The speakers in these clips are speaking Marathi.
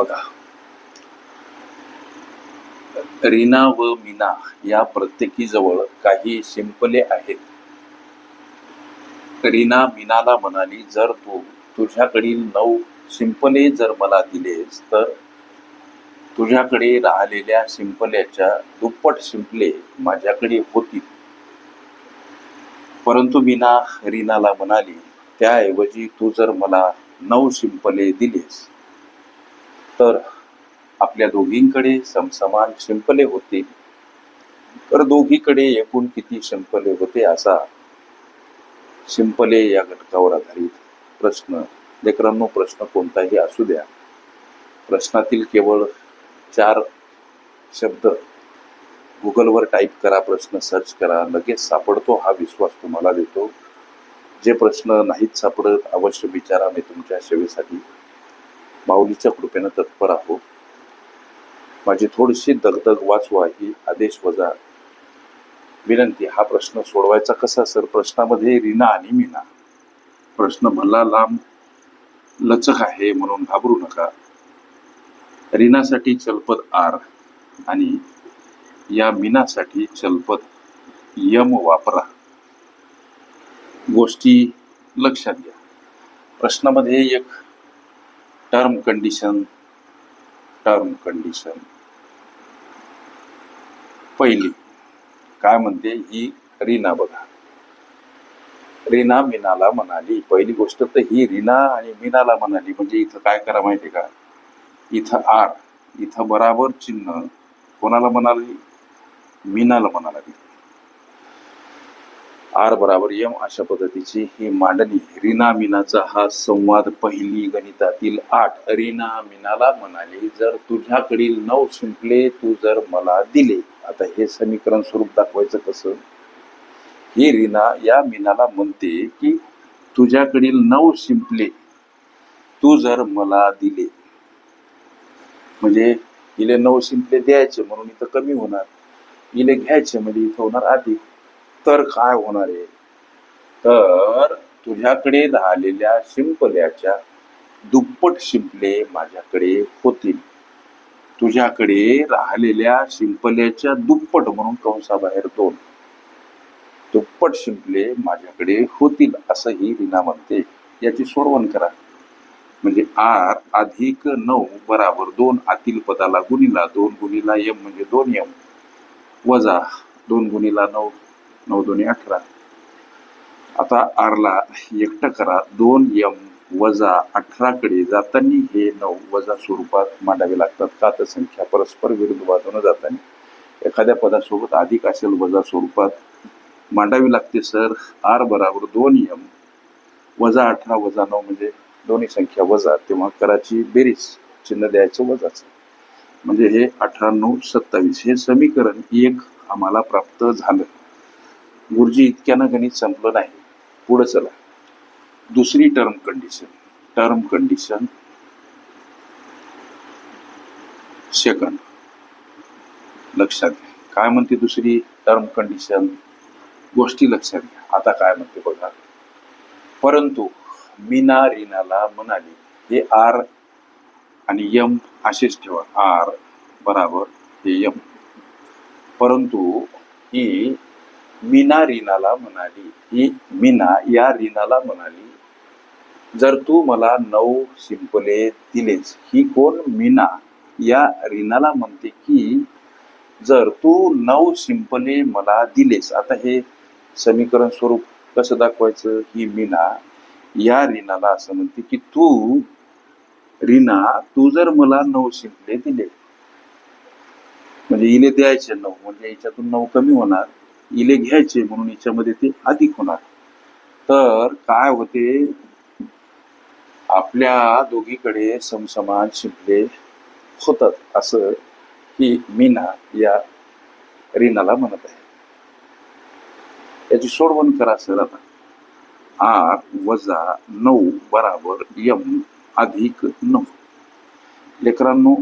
बघा. रीना व मीना या प्रत्येकीजवळ काही शिंपले आहेत. रीना मीनाला म्हणाली जर तू तुझ्याकडील नऊ शिंपले जर मला दिलेस तर तुझ्याकडे राहिलेल्या शिंपल्याच्या दुप्पट शिंपले माझ्याकडे होतील. परंतु मीना रीनाला म्हणाली त्याऐवजी तू जर मला नऊ शिंपले दिलेस तर आपल्या दोघींकडे समसमान शिंपले होते. तर दोघीकडे एकूण किती शिंपले होते असा शिंपले या घटकावर आधारित प्रश्न. लेकरांनो प्रश्न कोणताही असू द्या. प्रश्नातील केवळ चार शब्द. गुगलवर टाईप करा प्रश्न सर्च करा लगेच सापडतो हा विश्वास तुम्हाला देतो. जे प्रश्न नाहीत सापडत अवश्य विचारा मी तुमच्या सेवेसाठी. माऊलीच्या कृपेनं तत्पर आहो. माझी थोडीशी दगदग वाचवा ही आदेश वजा. विनंती हा प्रश्न सोडवायचा कसा सर? प्रश्नामध्ये रीना आणि मीना. प्रश्न भला लांब लचक आहे म्हणून घाबरू नका. रीनासाठी चलपद आर आणि या मीनासाठी चलपद यम वापरा. गोष्टी लक्षात घ्या. प्रश्नामध्ये एक टर्म कंडिशन टर्म कंडिशन पहिली काय म्हणते? ही रीना बघा. रीना मीनाला म्हणाली. पहिली गोष्ट तर ही रीना आणि मीनाला म्हणाली. म्हणजे इथं काय करा माहिती का? इथं आर इथं बराबर चिन्ह. कोणाला म्हणाली? मीनाला म्हणाला. आर बराबर यम अशा पद्धतीची ही मांडणी. रीना मीनाचा हा संवाद पहिली गणितातील आठ. रीना मीनाला म्हणाले जर तुझ्याकडील नऊ शिंपले तू जर मला दिले. आता हे समीकरण स्वरूप दाखवायचं कसं? ही रीना या मीनाला म्हणते की तुझ्याकडील नऊ शिंपले तू जर मला दिले. म्हणजे इले नऊ शिंपले द्यायचे म्हणून इथं कमी होणार. इले घ्यायचे म्हणजे इथं होणार अधिक तर काय होणार आहे? तर तुझ्याकडे राहिलेल्या शिंपल्याच्या दुप्पट शिंपले माझ्याकडे होतील. तुझ्याकडे राहिलेल्या शिंपल्याच्या दुप्पट म्हणून कंसाबाहेर दोन. दुप्पट शिंपले माझ्याकडे होतील असंही रीना म्हणते. याची सोडवण करा. म्हणजे आर अधिक नऊ बराबर दोन आतील पदाला गुणिला दोन गुणिला यम म्हणजे दोन यम वजा दोन गुणिला नऊ. नऊ दोन्ही अठरा आता आरला एकटं करा. दोन यम वजा अठराकडे जाताना हे नऊ वजा स्वरूपात मांडावे लागतात. का? तर संख्या परस्पर विरुद्ध बाजूने जाताना. एखाद्या पदासोबत अधिक असेल वजा स्वरूपात मांडावी लागते सर. आर बराबर दोन यम वजा अठरा वजा नऊ म्हणजे दोन्ही संख्या वजा. तेव्हा कराची बेरीज चिन्ह द्यायचं वजाचं. म्हणजे हे अठरा नऊ सत्तावीस हे समीकरण एक आम्हाला प्राप्त झालं. गुरुजी इतक्यानं गणित संपलं नाही. पुढं चला. दुसरी term condition term condition second लक्षात घ्या. काय म्हणते दुसरी टर्म कंडिशन गोष्टी लक्षात घ्या. आता काय म्हणते बघा. परंतु मीना रीनाला म्हणाली हे आर आणि यम असेच ठेवा. आर बराबर हे यम परंतु ही मीना रीनाला म्हणाली. ही मीना या रीनाला म्हणाली जर तू मला नऊ शिंपले दिलेस ही कोण मीना? या रीनाला म्हणते की जर तू नऊ शिंपले मला दिलेस आता हे समीकरण स्वरूप कसं दाखवायचं? ही मीना या रीनाला असं म्हणते की तू रीना तू जर मला नऊ शिंपले दिले म्हणजे हिने द्यायचे नऊ म्हणजे याच्यातून नऊ कमी होणार इले घ्यायचे म्हणून याच्यामध्ये ते अधिक होणार. तर काय होते? आपल्या दोघीकडे समसमान शिंपले होतात असं ही मीना या रीनाला म्हणत आहे. याची सोडवण करा सर आता. आठ वजा नऊ बराबर यम अधिक नऊ. लेकरांनो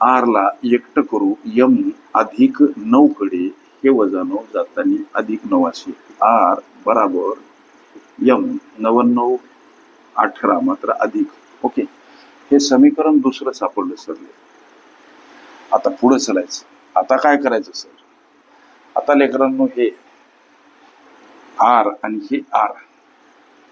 आरला एकट करू यम अधिक नऊ कडे हे वजानो हो, जातानी जाताना अधिक नऊ आर बराबर यम नव्याण्णव अठरा मात्र अधिक. ओके? हे समीकरण दुसरं सापडलं सर. आता पुढे चलायचं. आता काय करायचं सर? आता लेकरांनो हे आर आणि हे आर.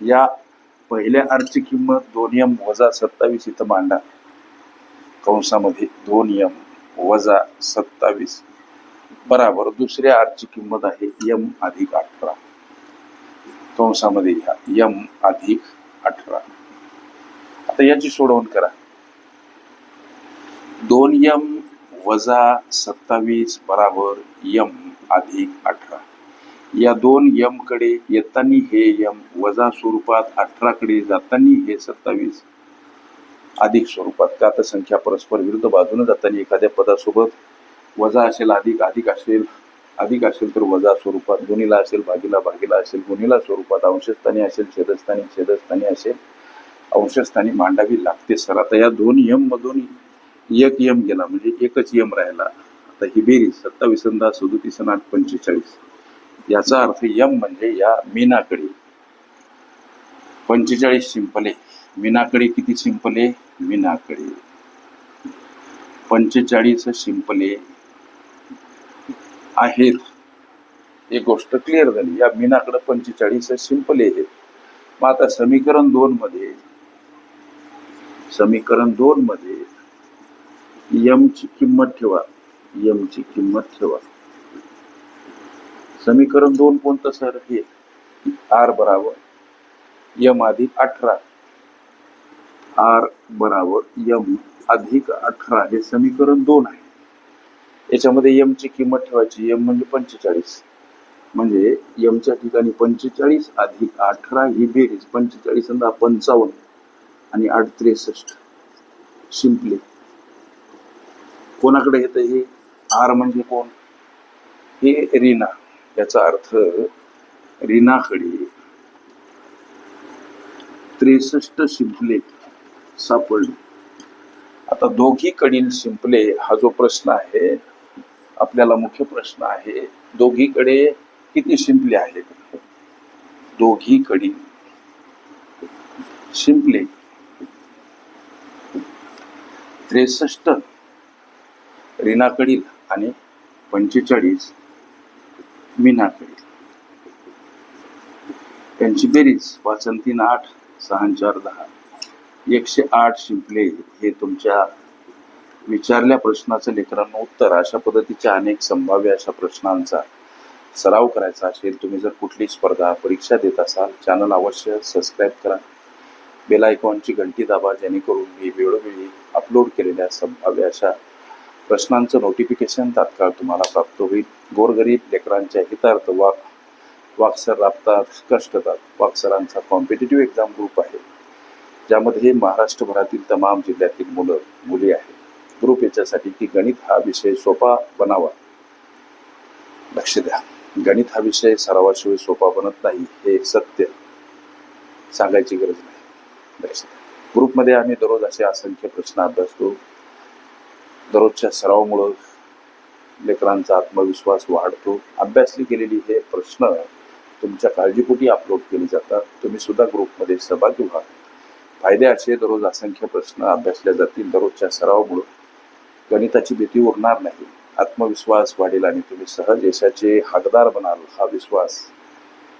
या पहिल्या आरची किंमत दोन एम वजा सत्तावीस इथं मांडा. कंसामध्ये दोन एम वजा सत्तावीस. बराबर. दुसऱ्या आरची किंमत आहे यम अधिक अठरा. कंसामध्ये घ्या. यम अधिक अठरा. आता याची सोडवण करा. दोन यम वजा सत्तावीस बराबर यम अधिक अठरा. या दोन यमकडे येताना हे यम वजा स्वरूपात अठरा कडे जाताना हे सत्तावीस. अधिक स्वरूपात. का? तर संख्या परस्पर विरुद्ध बाजूने जाताना एखाद्या पदासोबत वजा असेल अधिक अधिक असेल अधिक असेल तर वजा स्वरूपात गुणीला असेल भागीला भागीला असेल गुणीला स्वरूपात अंशस्थानी असेल छेदस्थानी छेदस्थानी असेल अंशस्थानी मांडावी लागते सर. आता या दोन यम मधून एक यम गेला म्हणजे एकच यम राहिला. आता ही बेरीज सत्तावीस आणि दहा सदोतीस आठ पंचेचाळीस. याचा अर्थ यम म्हणजे या मीनाकडे. पंचेचाळीस शिंपले. मीनाकडे किती शिंपले? मीनाकडे. पंचेचाळीस शिंपले. आहेत. एक गोष्ट क्लिअर झाली. या मीनाकडे पंचेचाळीस सिंपल आहेत मग आता समीकरण दोन मध्ये समीकरण दोन मध्ये यम ची किंमत ठेवा. यम ची किंमत ठेवा. समीकरण दोन कोणतं सर? हे. आर बराबर यम अधिक अठरा. आर बराबर यम अधिक अठरा हे समीकरण दोन आहे. याच्यामध्ये यमची किंमत ठेवायची यम म्हणजे पंचेचाळीस. म्हणजे यमच्या ठिकाणी पंचेचाळीस अधिक अठरा ही बेरीज पंचेचाळीस अंदा पंचावन्न आणि आठ त्रेसष्ट. सिंपली कोणाकडे येतं हे? आर म्हणजे कोण? हे रीना. याचा अर्थ रीनाकडे त्रेसष्ट शिंपले सापडले. आता दोघीकडील शिंपले हा जो प्रश्न आहे आपल्याला मुख्य प्रश्न आहे दोघीकडे किती शिंपले आहेत? दोघीकडील शिंपले. त्रेसष्ट. रीनाकडील आणि पंचेचाळीस. मीनाकडील. त्यांची बेरीज वाचन तीन आठ सहा चार दहा. एकशे आठ शिंपले हे तुमच्या विचारल्या प्रश्नाचं लेकरांना उत्तर. अशा पद्धतीच्या अनेक संभाव्य अशा प्रश्नांचा सराव करायचा असेल तुम्ही जर कुठली स्पर्धा परीक्षा देत असाल चॅनल अवश्य सबस्क्राईब करा. बेल आयकॉनची घंटी दाबा जेणेकरून मी वेळोवेळी अपलोड केलेल्या संभाव्य अशा प्रश्नांचं नोटिफिकेशन तात्काळ तुम्हाला प्राप्त होईल. गोरगरीब लेकरांच्या हितार्थ वाक वाक्सर राबतात कष्टतात. वाक्सरांचा कॉम्पिटेटिव्ह एक्झाम ग्रुप आहे. ज्यामध्ये महाराष्ट्रभरातील तमाम जिल्ह्यातील मुलं मुली आहेत. ग्रुप याच्यासाठी की गणित हा विषय सोपा बनावा. लक्ष द्या. गणित हा विषय सरावाशिवाय सोपा बनत नाही हे सत्य. सांगायची गरज नाही. लक्ष द्या. ग्रुपमध्ये आम्ही दररोज असे असंख्य प्रश्न अभ्यासतो. दररोजच्या सरावामुळं लेकरांचा आत्मविश्वास वाढतो. अभ्यासली गेलेली हे प्रश्न तुमच्या काळजीपोटी अपलोड केले जातात. तुम्ही सुद्धा ग्रुपमध्ये सहभागी व्हा. फायदे असे दररोज असंख्य प्रश्न अभ्यासले जातील दररोजच्या सरावामुळं. गणिताची भीती उरणार नाही. आत्मविश्वास वाढेल आणि तुम्ही सहज यशाचे हकदार बनाल हा विश्वास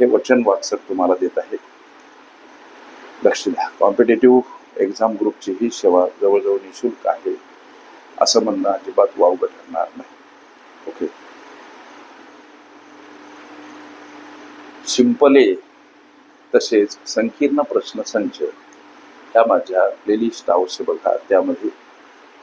हे वचन वाचक तुम्हाला देत आहे. लक्ष द्या. कॉम्पिटेटिव्ह एक्झाम ग्रुपची ही सेवा जवळजवळ निशुल्क आहे. असं म्हणणं अजिबात वावगं ठरणार नाही. ओके शिंपले तसेच संकीर्ण प्रश्नसंच ह्या माझ्या प्लेलिस्ट अवश्य बघा त्यामध्ये